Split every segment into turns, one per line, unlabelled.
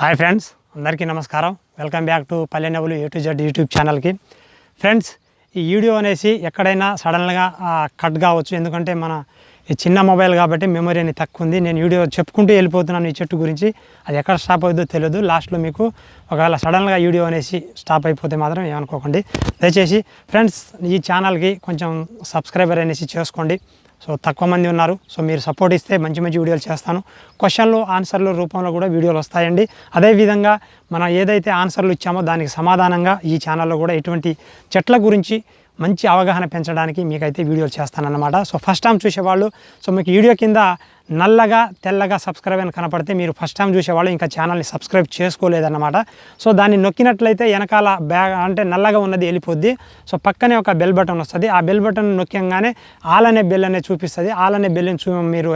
Hi friends అందరికీ నమస్కారం. Welcome back to Pallenavulu A to Z YouTube ఛానల్కి friends ఈ వీడియో అనేసి ఎక్కడైనా సడన్గా కట్ కావచ్చు. ఎందుకంటే మన ఈ చిన్న మొబైల్ కాబట్టి మెమరీ అనేది తక్కువ ఉంది. నేను వీడియో చెప్పుకుంటూ వెళ్ళిపోతున్నాను ఈ చెట్టు గురించి. అది ఎక్కడ స్టాప్ అవుతుందో తెలియదు. లాస్ట్లో మీకు ఒకవేళ సడన్గా వీడియో అనేసి స్టాప్ అయిపోతే మాత్రం ఏమనుకోకండి. దయచేసి ఫ్రెండ్స్ ఈ ఛానల్కి కొంచెం సబ్స్క్రైబర్ అనేసి చేసుకోండి. సో తక్కువ మంది ఉన్నారు. సో మీరు సపోర్ట్ ఇస్తే మంచి మంచి వీడియోలు చేస్తాను. క్వశ్చన్లు ఆన్సర్లు రూపంలో కూడా వీడియోలు వస్తాయండి. అదేవిధంగా మనం ఏదైతే ఆన్సర్లు ఇచ్చామో దానికి సమాధానంగా ఈ ఛానల్లో కూడా ఎటువంటి చెట్ల గురించి మంచి అవగాహన పెంచడానికి మీకైతే వీడియోలు చేస్తానన్నమాట. సో ఫస్ట్ టైం చూసేవాళ్ళు సో మీకు వీడియో కింద నల్లగా తెల్లగా సబ్స్క్రైబ్ అని కనపడితే మీరు ఫస్ట్ టైం చూసేవాళ్ళు ఇంకా ఛానల్ని సబ్స్క్రైబ్ చేసుకోలేదన్నమాట. సో దాన్ని నొక్కినట్లయితే వెనకాల బ్యాగ్ అంటే నల్లగా ఉన్నది వెళ్ళిపోద్ది. సో పక్కనే ఒక బెల్ బటన్ వస్తుంది. ఆ బెల్ బటన్ నొక్కంగానే ఆల్ అనే బెల్ అనేది చూపిస్తుంది. ఆల్ అనే బెల్ని చూ మీరు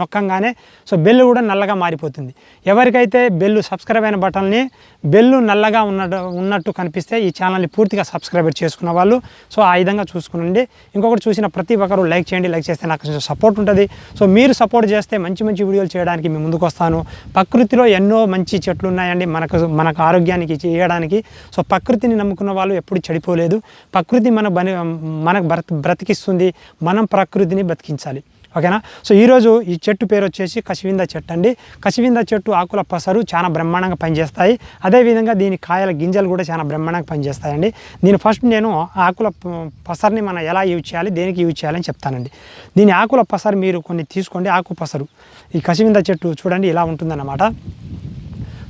నొక్కంగానే సో బెల్ కూడా నల్లగా మారిపోతుంది. ఎవరికైతే బెల్ సబ్స్క్రైబ్ అయిన బటన్ని బెల్లు నల్లగా ఉన్నట్టు ఉన్నట్టు కనిపిస్తే ఈ ఛానల్ని పూర్తిగా సబ్స్క్రైబ్ చేసుకున్న వాళ్ళు. సో ఆ విధంగా చూసుకునండి. ఇంకొకటి చూసిన ప్రతి ఒక్కరు లైక్ చేయండి. లైక్ చేస్తే నాకు సపోర్ట్ ఉంటుంది. సో మీరు సపోర్ట్ చేస్తే మంచి మంచి వీడియోలు చేయడానికి మేము ముందుకు వస్తాను. ప్రకృతిలో ఎన్నో మంచి చెట్లు ఉన్నాయండి మనకు మనకు ఆరోగ్యానికి చేయడానికి. సో ప్రకృతిని నమ్ముకున్న వాళ్ళు ఎప్పుడు చెడిపోలేదు. ప్రకృతి మన బని మనకు బ్రత బ్రతికిస్తుంది. మనం ప్రకృతిని బతికించాలి ఓకేనా? సో ఈరోజు ఈ చెట్టు పేరు వచ్చేసి కసివింద చెట్టు అండి. కసివింద చెట్టు ఆకుల పసరు చాలా బ్రహ్మాండంగా పనిచేస్తాయి. అదేవిధంగా దీని కాయల గింజలు కూడా చాలా బ్రహ్మాండంగా పనిచేస్తాయండి. దీని ఫస్ట్ నేను ఆకుల పసరుని మనం ఎలా యూజ్ చేయాలి దేనికి యూజ్ చేయాలని చెప్తానండి. దీని ఆకుల పసరు మీరు కొన్ని తీసుకోండి. ఆకు పసరు. ఈ కసివింద చెట్టు చూడండి ఇలా ఉంటుందన్నమాట.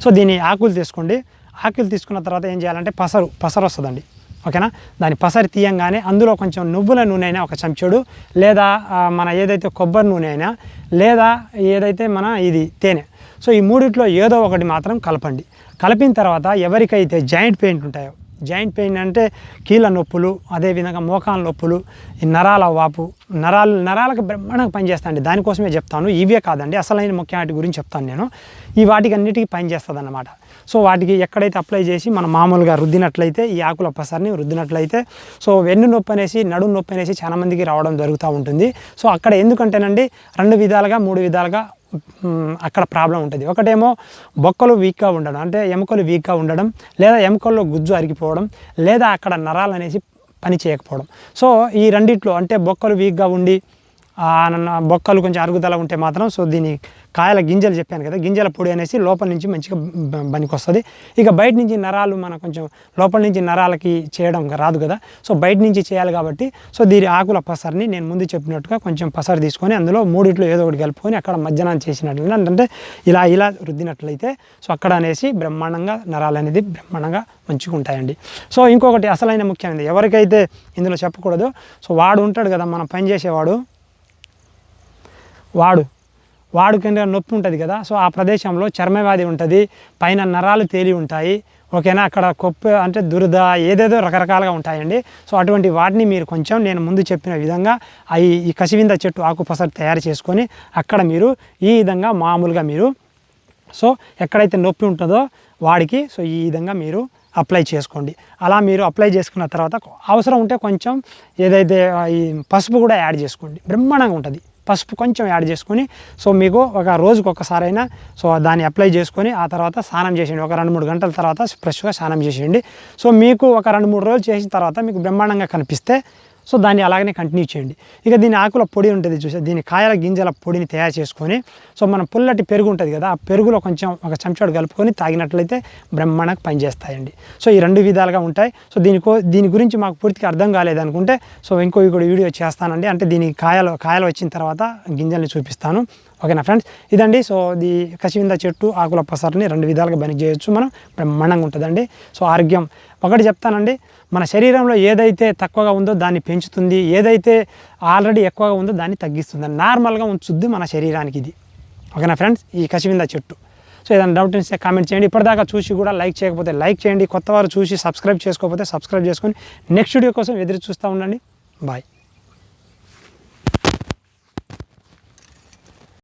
సో దీని ఆకులు తీసుకోండి. ఆకులు తీసుకున్న తర్వాత ఏం చేయాలంటే పసరు పసరు వస్తుందండి. ఓకేనా? దాని పసరి తీయంగానే అందులో కొంచెం నువ్వుల నూనె అయినా ఒక చెంచుడు లేదా మన ఏదైతే కొబ్బరి నూనె అయినా లేదా ఏదైతే మన ఇది తేనె. సో ఈ మూడిట్లో ఏదో ఒకటి మాత్రం కలపండి. కలిపిన తర్వాత ఎవరికైతే జాయింట్ పెయిన్ ఉంటాయో జాయింట్ పెయిన్ అంటే కీళ్ళ నొప్పులు అదేవిధంగా మోకాల నొప్పులు ఈ నరాల వాపు నరాలు నరాలకు బ్రహ్మాండంగా పనిచేస్తాయండి దానికోసమే చెప్తాను. ఇవే కాదండి. అసలైన ముఖ్య వాటి గురించి చెప్తాను నేను. ఈ వాటికి అన్నిటికీ పనిచేస్తుంది అన్నమాట సో వాటికి ఎక్కడైతే అప్లై చేసి మనం మామూలుగా రుద్దినట్లయితే ఈ ఆకుల పసరిని రుద్దినట్లయితే సో వెన్ను నొప్పి అనేసి నడుము నొప్పి అనేసి చాలామందికి రావడం జరుగుతూ ఉంటుంది. సో అక్కడ ఎందుకంటేనండి రెండు విధాలుగా మూడు విధాలుగా అక్కడ ప్రాబ్లం ఉంటుంది. ఒకటేమో బొక్కలు వీక్గా ఉండడం అంటే ఎముకలు వీక్గా ఉండడం లేదా ఎముకల్లో గుజ్జు అరిగిపోవడం లేదా అక్కడ నరాలు అనేసి పని చేయకపోవడం. సో ఈ రెండిట్లో అంటే బొక్కలు వీక్గా ఉండి బొక్కలు కొంచెం అరుగుదల ఉంటే మాత్రం సో దీని కాయల గింజలు చెప్పాను కదా గింజల పొడి అనేసి లోపల నుంచి మంచిగా బనికి వస్తుంది ఇక బయట నుంచి నరాలు మన కొంచెం లోపల నుంచి నరాలకి చేయడం రాదు కదా సో బయట నుంచి చేయాలి కాబట్టి సో దీని ఆకుల పసరిని నేను ముందు చెప్పినట్టుగా కొంచెం పసరు తీసుకొని అందులో మూడిట్లో ఏదో ఒకటి కలుపుకొని అక్కడ మధ్యాహ్నం చేసినట్లు అంటే ఇలా ఇలా రుద్దినట్లయితే సో అక్కడ అనేసి బ్రహ్మాండంగా నరాలు అనేది బ్రహ్మాండంగా మంచిగా ఉంటాయండి. సో ఇంకొకటి అసలైన ముఖ్యమైనది ఎవరికైతే ఇందులో చెప్పకూడదు సో వాడు ఉంటాడు కదా మనం పని చేసేవాడు వాడు. వాడు కింద నొప్పి ఉంటుంది కదా సో ఆ ప్రదేశంలో చర్మవ్యాధి ఉంటుంది పైన నరాలు తేలి ఉంటాయి ఓకేనా? అక్కడ కొప్ప అంటే దురద ఏదేదో రకరకాలుగా ఉంటాయండి. సో అటువంటి వాటిని మీరు కొంచెం నేను ముందు చెప్పిన విధంగా అవి ఈ కసివింద చెట్టు ఆకు పసరు తయారు చేసుకొని అక్కడ మీరు ఈ విధంగా మామూలుగా మీరు సో ఎక్కడైతే నొప్పి ఉంటుందో వాడికి సో ఈ విధంగా మీరు అప్లై చేసుకోండి. అలా మీరు అప్లై చేసుకున్న తర్వాత అవసరం ఉంటే కొంచెం ఏదైతే ఈ పసుపు కూడా యాడ్ చేసుకోండి. బ్రహ్మాండంగా ఉంటుంది. పసుపు కొంచెం యాడ్ చేసుకొని సో మీకు ఒక రోజుకు ఒకసారైనా సో దాన్ని అప్లై చేసుకొని ఆ తర్వాత స్నానం చేసేయండి. ఒక రెండు మూడు గంటల తర్వాత ఫ్రెష్గా స్నానం చేసేయండి. సో మీకు ఒక రెండు మూడు రోజులు చేసిన తర్వాత మీకు బ్రహ్మాండంగా కనిపిస్తే సో దాన్ని అలాగనే కంటిన్యూ చేయండి. ఇక దీని ఆకుల పొడి ఉంటుంది చూసే దీని కాయల గింజల పొడిని తయారు చేసుకొని సో మనం పుల్లటి పెరుగు ఉంటుంది కదా ఆ పెరుగులో కొంచెం ఒక చెంచాడు కలుపుకొని తాగినట్లయితే బ్రహ్మాండంగా పనిచేస్తాయండి. సో ఈ రెండు విధాలుగా ఉంటాయి. సో దీనికో దీని గురించి మాకు పూర్తిగా అర్థం కాలేదనుకుంటే సో ఇంకో ఇంకో వీడియో చేస్తానండి. అంటే దీని కాయలు కాయలు వచ్చిన తర్వాత గింజల్ని చూపిస్తాను. ఓకేనా ఫ్రెండ్స్ ఇదండి. సో ఇది కసివింద చెట్టు ఆకుల పసరిని రెండు విధాలుగా పని చేయొచ్చు మనం. బ్రహ్మాండంగా ఉంటుందండి. సో ఆరోగ్యం. ఒకటి చెప్తానండి. మన శరీరంలో ఏదైతే తక్కువగా ఉందో దాన్ని పెంచుతుంది ఏదైతే ఆల్రెడీ ఎక్కువగా ఉందో దాన్ని తగ్గిస్తుంది. నార్మల్గా ఉంచుద్ది మన శరీరానికి ఇది. ఓకేనా ఫ్రెండ్స్ ఈ కసివింద చెట్టు. సో ఏదైనా డౌట్ ఉంటే కామెంట్ చేయండి. ఇప్పటిదాకా చూసి కూడా లైక్ చేయకపోతే లైక్ చేయండి. కొత్త వారు చూసి సబ్స్క్రైబ్ చేసుకోకపోతే సబ్స్క్రైబ్ చేసుకొని నెక్స్ట్ వీడియో కోసం ఎదురు చూస్తూ ఉండండి. బాయ్